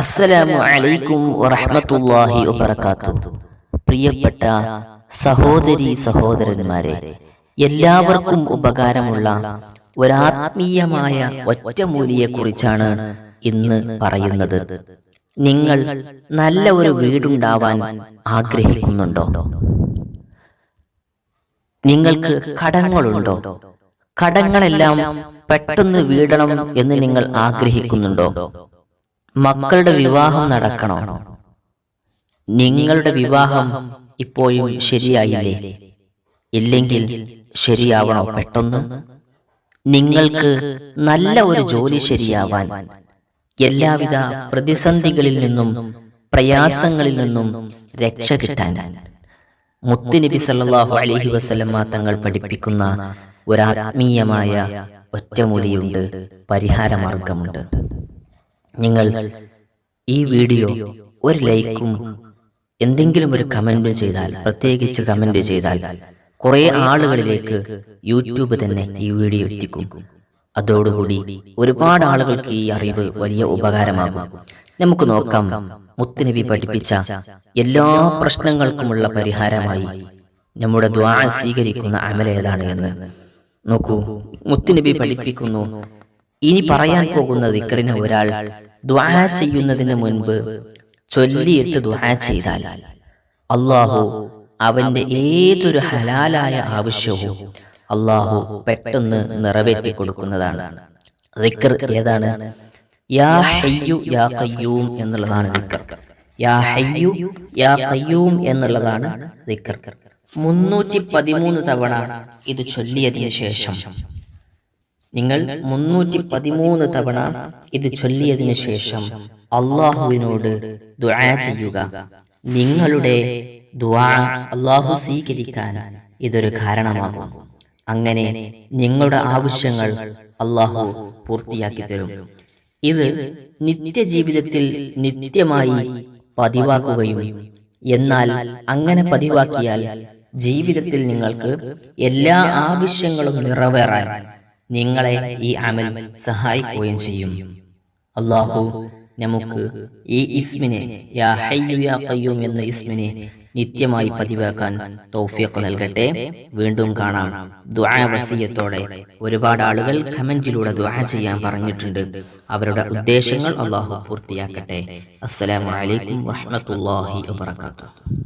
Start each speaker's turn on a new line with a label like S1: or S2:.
S1: അസ്സലാമു അലൈക്കും വറഹ്മത്തുള്ളാഹി വബറകാതുഹു. പ്രിയപ്പെട്ട സഹോദരി സഹോദരന്മാരെ എല്ലാവർക്കും ഉപകാരമുള്ള ഒരാത്മീയമായ ഒറ്റമൂലിയെക്കുറിച്ചാണ് ഇന്ന് പറയുന്നത്. നിങ്ങൾ നല്ല ഒരു വീടുണ്ടാവാൻ ആഗ്രഹിക്കുന്നുണ്ടോ? നിങ്ങൾക്ക് കടങ്ങളുണ്ടോ? കടങ്ങളെല്ലാം പെട്ടെന്ന് വീടണം എന്ന് നിങ്ങൾ ആഗ്രഹിക്കുന്നുണ്ടോ? മക്കളുടെ വിവാഹം നടക്കണോ. നിങ്ങളുടെ വിവാഹം ഇപ്പോഴും ശരിയായില്ലേ? ഇല്ലെങ്കിൽ ശരിയാവണോ പെട്ടെന്ന്? നിങ്ങൾക്ക് നല്ല ഒരു ജോലി ശരിയാവാൻ എല്ലാവിധ പ്രതിസന്ധികളിൽ നിന്നും പ്രയാസങ്ങളിൽ നിന്നും രക്ഷ കിട്ടാൻ. മുത്തുനബി സല്ലാഹു അലഹി വസല്ലമ തങ്ങൾ പഠിപ്പിക്കുന്ന ഒരാത്മീയമായ ഒറ്റമൂലിയുണ്ട് പരിഹാരമാർഗമുണ്ട്. നിങ്ങൾ ഈ വീഡിയോ ഒരു ലൈക്കും എന്തെങ്കിലും ഒരു കമന്റ് ചെയ്താൽ പ്രത്യേകിച്ച് കമന്റ് ചെയ്താൽ കുറേ ആളുകളിലേക്ക് യൂട്യൂബ് തന്നെ ഈ വീഡിയോ എത്തിക്കും. അതോടുകൂടി ഒരുപാട് ആളുകൾക്ക് ഈ അറിവ് വലിയ ഉപകാരമാകും. നമുക്ക് നോക്കാം മുത്തുനബി പഠിപ്പിച്ച എല്ലാ പ്രശ്നങ്ങൾക്കുമുള്ള പരിഹാരമായി നമ്മുടെ ദ്വാ സ്വീകരിക്കുന്ന അമല ഏതാണ് എന്ന്. നോക്കൂ മുത്തുനബി പഠിപ്പിക്കുന്നു ഇനി പറയാൻ പോകുന്ന ദിക്കറിന് ഒരാൾ ദ്വാ ചെയ്യുന്നതിന് മുൻപ് ചൊല്ലിയിട്ട് ദ്വാ ചെയ്താൽ അള്ളാഹു അവന്റെ ഏതൊരു ഹലാലായ ആവശ്യവും അള്ളാഹു പെട്ടെന്ന് നിറവേറ്റി കൊടുക്കുന്നതാണ്. ദിക്കർ ഏതാണ്? യാ ഹയ്യു യാ ഖയ്യൂം എന്നുള്ളതാണ് ദിക്കർ യാ ഹയ്യു യാ ഖയ്യൂം എന്നുള്ളതാണ് ദിക്കർ മുന്നൂറ്റി പതിമൂന്ന് തവണ ഇത് ചൊല്ലിയതിനു ശേഷം നിങ്ങൾ മുന്നൂറ്റി പതിമൂന്ന് തവണ ഇത് ചൊല്ലിയതിനു ശേഷം അള്ളാഹുവിനോട് ദുആ ചെയ്യുക. നിങ്ങളുടെ ദുആ അള്ളാഹു സ്വീകരിക്കാൻ ഇതൊരു കാരണമാകും. അങ്ങനെ നിങ്ങളുടെ ആവശ്യങ്ങൾ അള്ളാഹു പൂർത്തിയാക്കി തരും. ഇത് നിത്യജീവിതത്തിൽ നിത്യമായി പതിവാക്കുകയും എന്നാൽ അങ്ങനെ പതിവാക്കിയാൽ ജീവിതത്തിൽ നിങ്ങൾക്ക് എല്ലാ ആവശ്യങ്ങളും നിറവേറാൻ നിങ്ങളെ ഈ അമൽ സഹായിക്കുകയും ചെയ്യും. അള്ളാഹു നമുക്ക് ഈ ഇസ്മിനെ യാ ഹയ്യു യാ ഖയ്യൂം എന്ന ഇസ്മിനെ നിത്യമായി പതിവാക്കാൻ തൗഫീഖ് നൽകട്ടെ. വീണ്ടും കാണാം. ദുആ വസിയത്തോടെ ഒരുപാട് ആളുകൾ കമന്റിലൂടെ ദുആ ചെയ്യാൻ പറഞ്ഞിട്ടുണ്ട്. അവരുടെ ഉദ്ദേശങ്ങൾ അള്ളാഹു പൂർത്തിയാക്കട്ടെ. അസ്സലാമു അലൈക്കും വറഹ്മത്തുള്ളാഹി വബറകാതുഹു.